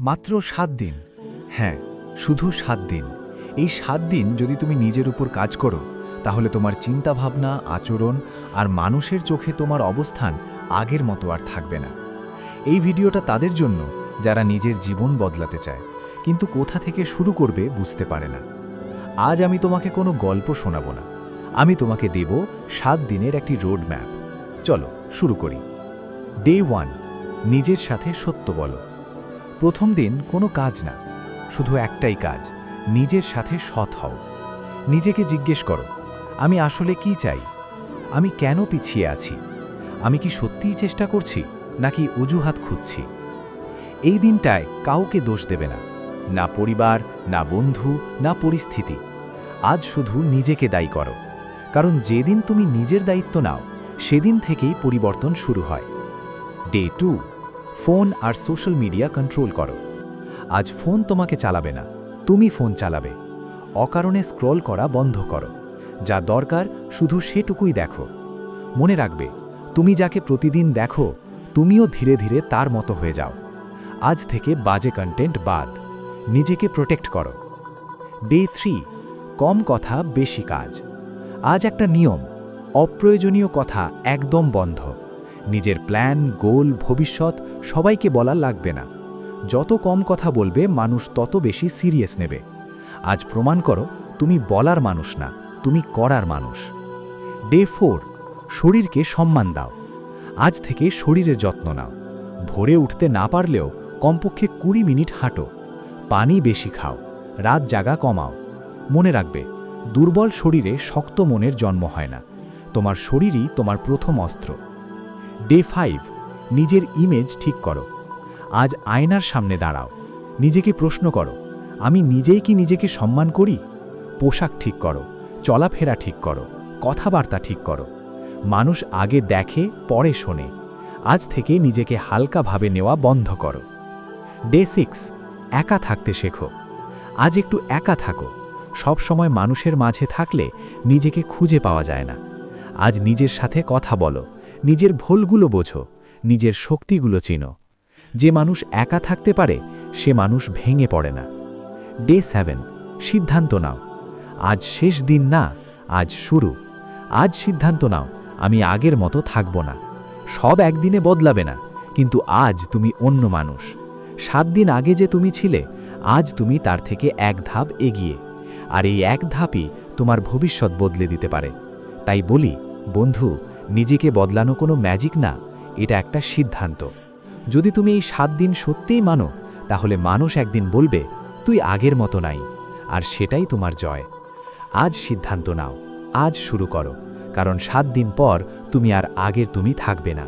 মাত্র সাত দিন। হ্যাঁ শুধু সাত দিন। এই সাত দিন যদি তুমি নিজের উপর কাজ করো, তাহলে তোমার চিন্তাভাবনা, আচরণ আর মানুষের চোখে তোমার অবস্থান আগের মতো আর থাকবে না। এই ভিডিওটা তাদের জন্য, যারা নিজের জীবন বদলাতে চায়, কিন্তু কোথা থেকে শুরু করবে বুঝতে পারে না। আজ আমি তোমাকে কোনো গল্প শোনাবো না। আমি তোমাকে দেব সাত দিনের একটি রোড ম্যাপ চলো, শুরু করি। ডে ওয়ান নিজের সাথে সত্য বলো। প্রথম দিন কোনো কাজ না, শুধু একটাই কাজ, নিজের সাথে সৎ হও। নিজেকে জিজ্ঞেস করো, আমি আসলে কি চাই? আমি কেন পিছিয়ে আছি? আমি কি সত্যিই চেষ্টা করছি, নাকি অজুহাত খুঁজছি? এই দিনটায় কাউকে দোষ দেবে না না পরিবার, না বন্ধু, না পরিস্থিতি। আজ শুধু নিজেকে দায়ী করো, কারণ যেদিন তুমি নিজের দায়িত্ব নাও, সেদিন থেকেই পরিবর্তন শুরু হয়। ডে টু ফোন আর সোশ্যাল মিডিয়া কন্ট্রোল করো। আজ ফোন তোমাকে চালাবে না, তুমি ফোন চালাবে। অকারণে স্ক্রল করা বন্ধ করো। যা দরকার, শুধু সেটুকুই দেখো। মনে রাখবে, তুমি যাকে প্রতিদিন দেখো, তুমিও ধীরে ধীরে তার মতো হয়ে যাও। আজ থেকে বাজে কন্টেন্ট বাদ। নিজেকে প্রোটেক্ট করো। ডে থ্রি কম কথা, বেশি কাজ। আজ একটা নিয়ম, অপ্রয়োজনীয় কথা একদম বন্ধ। নিজের প্ল্যান, গোল, ভবিষ্যৎ সবাইকে বলা লাগবে না। যত কম কথা বলবে, মানুষ তত বেশি সিরিয়াস নেবে। আজ প্রমাণ করো, তুমি বলার মানুষ না, তুমি করার মানুষ। ডে ফোর, শরীরকে সম্মান দাও। আজ থেকে শরীরের যত্ন নাও। ভোরে উঠতে না পারলেও কমপক্ষে কুড়ি মিনিট হাঁটো। পানি বেশি খাও, রাত জাগা কমাও। মনে রাখবে, দুর্বল শরীরে শক্ত মনের জন্ম হয় না। তোমার শরীরই তোমার প্রথম অস্ত্র। ডে ফাইভ, নিজের ইমেজ ঠিক করো। আজ আয়নার সামনে দাঁড়াও, নিজেকে প্রশ্ন করো, আমি নিজেই কি নিজেকে সম্মান করি? পোশাক ঠিক করো, চলাফেরা ঠিক করো, কথাবার্তা ঠিক করো। মানুষ আগে দেখে, পরে শোনে। আজ থেকে নিজেকে হালকাভাবে নেওয়া বন্ধ করো। ডে সিক্স, একা থাকতে শেখো। আজ একটু একা থাকো। সব সময় মানুষের মাঝে থাকলে নিজেকে খুঁজে পাওয়া যায় না। আজ নিজের সাথে কথা বলো। নিজের ভুলগুলো বোঝো, নিজের শক্তিগুলো চিনো। যে মানুষ একা থাকতে পারে, সে মানুষ ভেঙে পড়ে না। ডে সেভেন, সিদ্ধান্ত নাও। আজ শেষ দিন না, আজ শুরু। আজ সিদ্ধান্ত নাও, আমি আগের মতো থাকব না। সব একদিনে বদলাবে না, কিন্তু আজ তুমি অন্য মানুষ। সাত দিন আগে যে তুমি ছিলে, আজ তুমি তার থেকে এক ধাপ এগিয়ে। আর এই এক ধাপই তোমার ভবিষ্যৎ বদলে দিতে পারে। তাই বলি, বন্ধু নিজেকে বদলানো কোনো ম্যাজিক না, এটা একটা সিদ্ধান্ত। যদি তুমি এই সাত দিন সত্যিই মানো, তাহলে মানুষ একদিন বলবে, তুই আগের মতো নাই। আর সেটাই তোমার জয়। আজ সিদ্ধান্ত নাও, আজ শুরু করো, কারণ সাত দিন পর তুমি আর আগের তুমি থাকবে না।